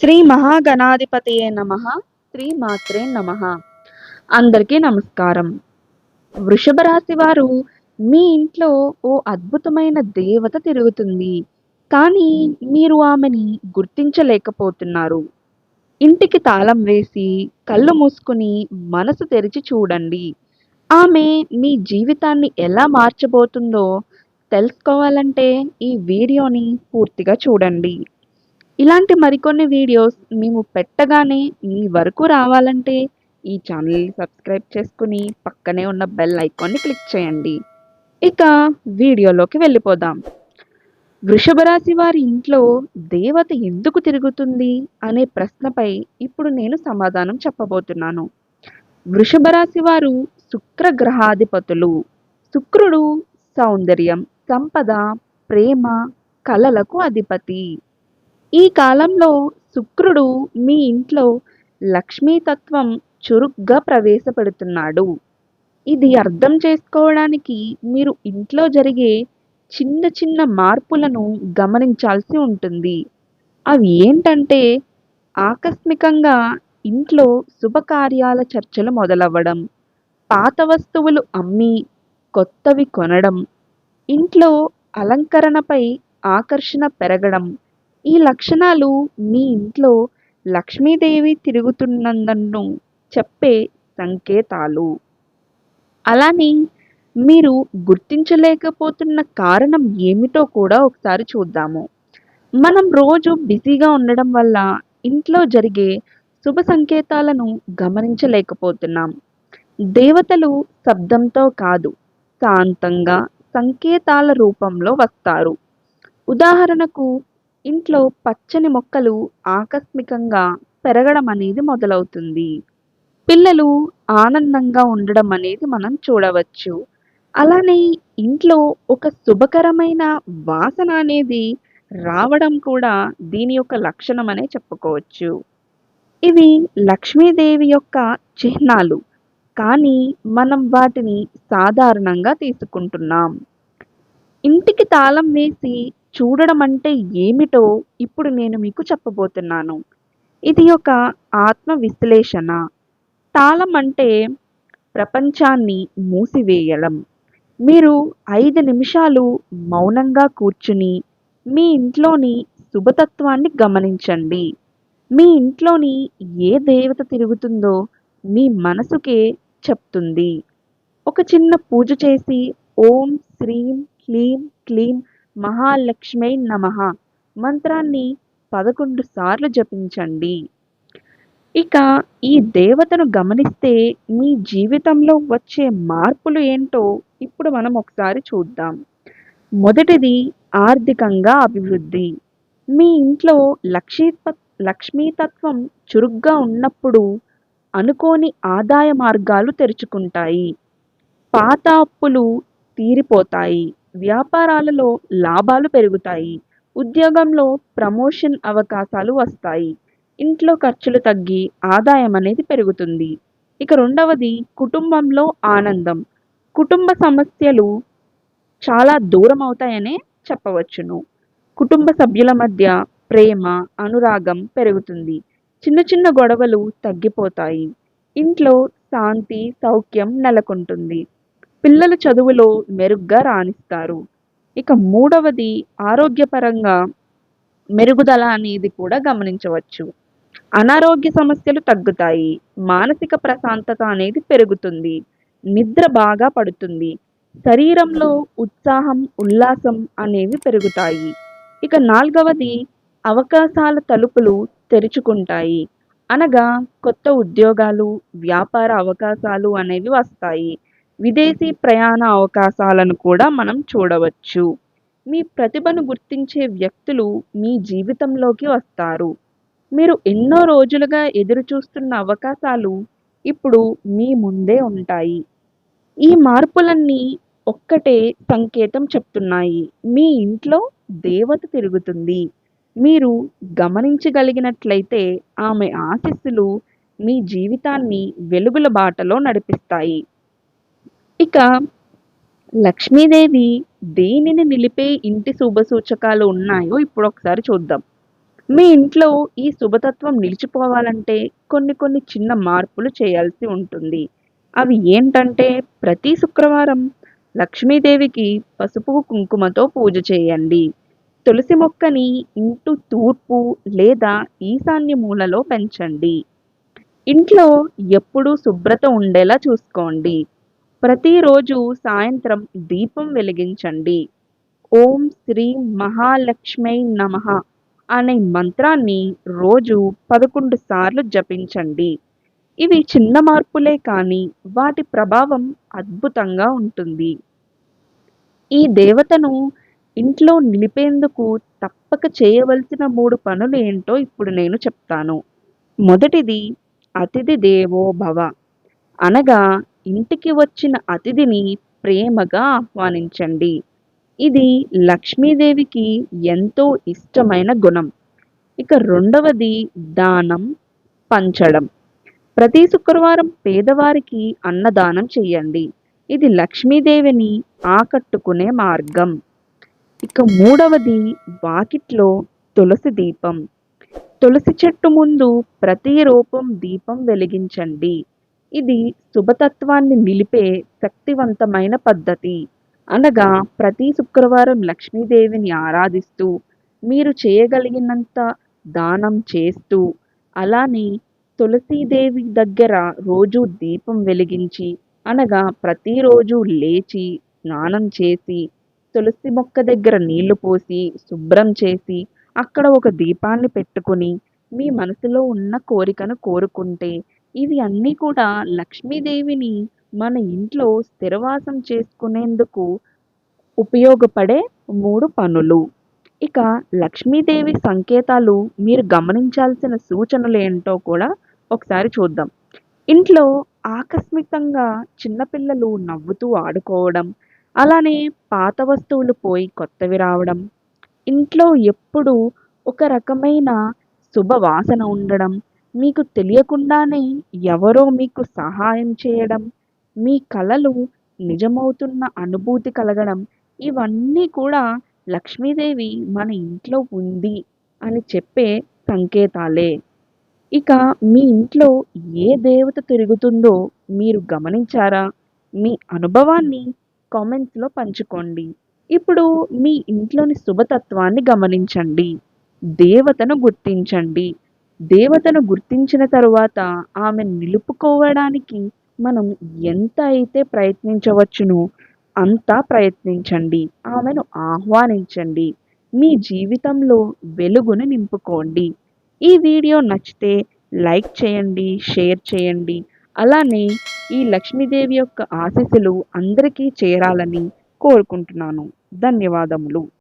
శ్రీ మహాగణాధిపతియే నమ శ్రీ మాత్రే నమ. అందరికీ నమస్కారం. వృషభ రాశి వారు మీ ఇంట్లో ఓ అద్భుతమైన దేవత తిరుగుతుంది. కానీ మీరు ఆమెని గుర్తించలేకపోతున్నారు. ఇంటికి తాళం వేసి కళ్ళు మూసుకుని మనసు తెరిచి చూడండి. ఆమె మీ జీవితాన్ని ఎలా మార్చబోతుందో తెలుసుకోవాలంటే ఈ వీడియోని పూర్తిగా చూడండి. ఇలాంటి మరికొన్ని వీడియోస్ మేము పెట్టగానే మీ వరకు రావాలంటే ఈ ఛానల్ని సబ్స్క్రైబ్ చేసుకుని పక్కనే ఉన్న బెల్ ఐకాన్ని క్లిక్ చేయండి. ఇక వీడియోలోకి వెళ్ళిపోదాం. వృషభ రాశి వారి ఇంట్లో దేవత ఎందుకు తిరుగుతుంది అనే ప్రశ్నపై ఇప్పుడు నేను సమాధానం చెప్పబోతున్నాను. వృషభ రాశి వారు శుక్ర గ్రహాధిపతులు. శుక్రుడు సౌందర్యం సంపద ప్రేమ కళలకు అధిపతి. ఈ కాలంలో శుక్రుడు మీ ఇంట్లో లక్ష్మీతత్వం చురుగ్గా ప్రవేశపెడుతున్నాడు. ఇది అర్థం చేసుకోవడానికి మీరు ఇంట్లో జరిగే చిన్న చిన్న మార్పులను గమనించాల్సి ఉంటుంది. అవి ఏంటంటే ఆకస్మికంగా ఇంట్లో శుభకార్యాల చర్చలు మొదలవ్వడం పాత వస్తువులు అమ్మి కొత్తవి కొనడం ఇంట్లో అలంకరణపై ఆకర్షణ పెరగడం ఈ లక్షణాలు మీ ఇంట్లో లక్ష్మీదేవి తిరుగుతున్నందును చెప్పే సంకేతాలు. అలానే మీరు గుర్తించలేకపోతున్న కారణం ఏమిటో కూడా ఒకసారి చూద్దాము. మనం రోజు బిజీగా ఉండడం వల్ల ఇంట్లో జరిగే శుభ సంకేతాలను గమనించలేకపోతున్నాం. దేవతలు శబ్దంతో కాదు శాంతంగా సంకేతాల రూపంలో వస్తారు. ఉదాహరణకు ఇంట్లో పచ్చని మొక్కలు ఆకస్మికంగా పెరగడం అనేది మొదలవుతుంది. పిల్లలు ఆనందంగా ఉండడం అనేది మనం చూడవచ్చు. అలానే ఇంట్లో ఒక శుభకరమైన వాసన అనేది రావడం కూడా దీని యొక్క లక్షణం అనే చెప్పుకోవచ్చు. ఇవి లక్ష్మీదేవి యొక్క చిహ్నాలు. కానీ మనం వాటిని సాధారణంగా తీసుకుంటున్నాం. ఇంటికి తాళం వేసి చూడడం అంటే ఏమిటో ఇప్పుడు నేను మీకు చెప్పబోతున్నాను. ఇది ఒక ఆత్మ విశ్లేషణ. తాళం అంటే ప్రపంచాన్ని మూసివేయడం. మీరు ఐదు నిమిషాలు మౌనంగా కూర్చుని మీ ఇంట్లోని శుభతత్వాన్ని గమనించండి. మీ ఇంట్లోని ఏ దేవత తిరుగుతుందో మీ మనసుకే చెప్తుంది. ఒక చిన్న పూజ చేసి ఓం శ్రీం క్లీం క్లీం మహాలక్ష్మై నమః. మంత్రాన్ని పదకొండు సార్లు జపించండి. ఇక ఈ దేవతను గమనిస్తే మీ జీవితంలో వచ్చే మార్పులు ఏంటో ఇప్పుడు మనం ఒకసారి చూద్దాం. మొదటిది ఆర్థికంగా అభివృద్ధి. మీ ఇంట్లో లక్ష్మీ లక్ష్మీతత్వం చురుగ్గా ఉన్నప్పుడు అనుకోని ఆదాయ మార్గాలు తెరుచుకుంటాయి. పాత అప్పులు తీరిపోతాయి. వ్యాపారాలలో లాభాలు పెరుగుతాయి. ఉద్యోగంలో ప్రమోషన్ అవకాశాలు వస్తాయి. ఇంట్లో ఖర్చులు తగ్గి ఆదాయం అనేది పెరుగుతుంది. ఇక రెండవది కుటుంబంలో ఆనందం. కుటుంబ సమస్యలు చాలా దూరం అవుతాయనే చెప్పవచ్చును. కుటుంబ సభ్యుల మధ్య ప్రేమ అనురాగం పెరుగుతుంది. చిన్న చిన్న గొడవలు తగ్గిపోతాయి. ఇంట్లో శాంతి సౌఖ్యం నెలకొంటుంది. పిల్లల చదువులో మెరుగ్గా రాణిస్తారు. ఇక మూడవది ఆరోగ్యపరంగా మెరుగుదల అనేది కూడా గమనించవచ్చు. అనారోగ్య సమస్యలు తగ్గుతాయి. మానసిక ప్రశాంతత అనేది పెరుగుతుంది. నిద్ర బాగా పడుతుంది. శరీరంలో ఉత్సాహం ఉల్లాసం అనేవి పెరుగుతాయి. ఇక నాలుగవది అవకాశాల తలుపులు తెరుచుకుంటాయి. అనగా కొత్త ఉద్యోగాలు వ్యాపార అవకాశాలు అనేవి వస్తాయి. విదేశీ ప్రయాణ అవకాశాలను కూడా మనం చూడవచ్చు. మీ ప్రతిభను గుర్తించే వ్యక్తులు మీ జీవితంలోకి వస్తారు. మీరు ఎన్నో రోజులుగా ఎదురుచూస్తున్న అవకాశాలు ఇప్పుడు మీ ముందే ఉంటాయి. ఈ మార్పులన్నీ ఒక్కటే సంకేతం చెప్తున్నాయి. మీ ఇంట్లో దేవత తిరుగుతుంది. మీరు గమనించగలిగినట్లయితే ఆమె ఆశీస్సులు మీ జీవితాన్ని వెలుగుల బాటలో నడిపిస్తాయి. ఇక లక్ష్మీదేవి దేనిని నిలిపే ఇంటి శుభ సూచకాలు ఉన్నాయో ఇప్పుడు ఒకసారి చూద్దాం. మీ ఇంట్లో ఈ శుభతత్వం నిలిచిపోవాలంటే కొన్ని కొన్ని చిన్న మార్పులు చేయాల్సి ఉంటుంది. అవి ఏంటంటే ప్రతి శుక్రవారం లక్ష్మీదేవికి పసుపు కుంకుమతో పూజ చేయండి. తులసి మొక్కని ఇంటి తూర్పు లేదా ఈశాన్య మూలలో పెంచండి. ఇంట్లో ఎప్పుడూ శుభ్రత ఉండేలా చూసుకోండి. ప్రతిరోజు సాయంత్రం దీపం వెలిగించండి. ఓం శ్రీ మహాలక్ష్మై నమః అనే మంత్రాన్ని రోజు పదకొండు సార్లు జపించండి. ఇవి చిన్న మార్పులే కానీ వాటి ప్రభావం అద్భుతంగా ఉంటుంది. ఈ దేవతను ఇంట్లో నిలిపేందుకు తప్పక చేయవలసిన మూడు పనులు ఏంటో ఇప్పుడు నేను చెప్తాను. మొదటిది అతిథి దేవో భవ అనగా ఇంటికి వచ్చిన అతిథిని ప్రేమగా ఆహ్వానించండి. ఇది లక్ష్మీదేవికి ఎంతో ఇష్టమైన గుణం. ఇక రెండవది దానం పంచడం. ప్రతి శుక్రవారం పేదవారికి అన్నదానం చేయండి. ఇది లక్ష్మీదేవిని ఆకట్టుకునే మార్గం. ఇక మూడవది వాకిట్లో తులసి దీపం. తులసి చెట్టు ముందు ప్రతి రూపం దీపం వెలిగించండి. ఇది శుభతత్వాన్ని నిలిపే శక్తివంతమైన పద్ధతి. అనగా ప్రతి శుక్రవారం లక్ష్మీదేవిని ఆరాధిస్తూ మీరు చేయగలిగినంత దానం చేస్తూ అలానే తులసీదేవి దగ్గర రోజు దీపం వెలిగించి అనగా ప్రతిరోజు లేచి స్నానం చేసి తులసి మొక్క దగ్గర నీళ్ళు పోసి శుభ్రం చేసి అక్కడ ఒక దీపాన్ని పెట్టుకుని మీ మనసులో ఉన్న కోరికను కోరుకుంటే ఇవి అన్నీ కూడా లక్ష్మీదేవిని మన ఇంట్లో స్థిరవాసం చేసుకునేందుకు ఉపయోగపడే మూడు పనులు. ఇక లక్ష్మీదేవి సంకేతాలు మీరు గమనించాల్సిన సూచనలు ఏంటో కూడా ఒకసారి చూద్దాం. ఇంట్లో ఆకస్మికంగా చిన్నపిల్లలు నవ్వుతూ ఆడుకోవడం అలానే పాత వస్తువులు పోయి కొత్తవి రావడం ఇంట్లో ఎప్పుడు ఒక రకమైన శుభవాసన ఉండడం మీకు తెలియకుండానే ఎవరో మీకు సహాయం చేయడం మీ కలలు నిజమవుతున్న అనుభూతి కలగడం ఇవన్నీ కూడా లక్ష్మీదేవి మన ఇంట్లో ఉంది అని చెప్పే సంకేతాలే. ఇక మీ ఇంట్లో ఏ దేవత తిరుగుతుందో మీరు గమనించారా? మీ అనుభవాన్ని కామెంట్స్లో పంచుకోండి. ఇప్పుడు మీ ఇంట్లోని శుభతత్వాన్ని గమనించండి. దేవతను గుర్తించండి. దేవతను గుర్తించిన తరువాత ఆమె నిలుపుకోవడానికి మనం ఎంత అయితే ప్రయత్నించవచ్చునో అంతా ప్రయత్నించండి. ఆమెను ఆహ్వానించండి. మీ జీవితంలో వెలుగును నింపుకోండి. ఈ వీడియో నచ్చితే లైక్ చేయండి షేర్ చేయండి. అలానే ఈ లక్ష్మీదేవి యొక్క ఆశీస్సులు అందరికీ చేరాలని కోరుకుంటున్నాను. ధన్యవాదములు.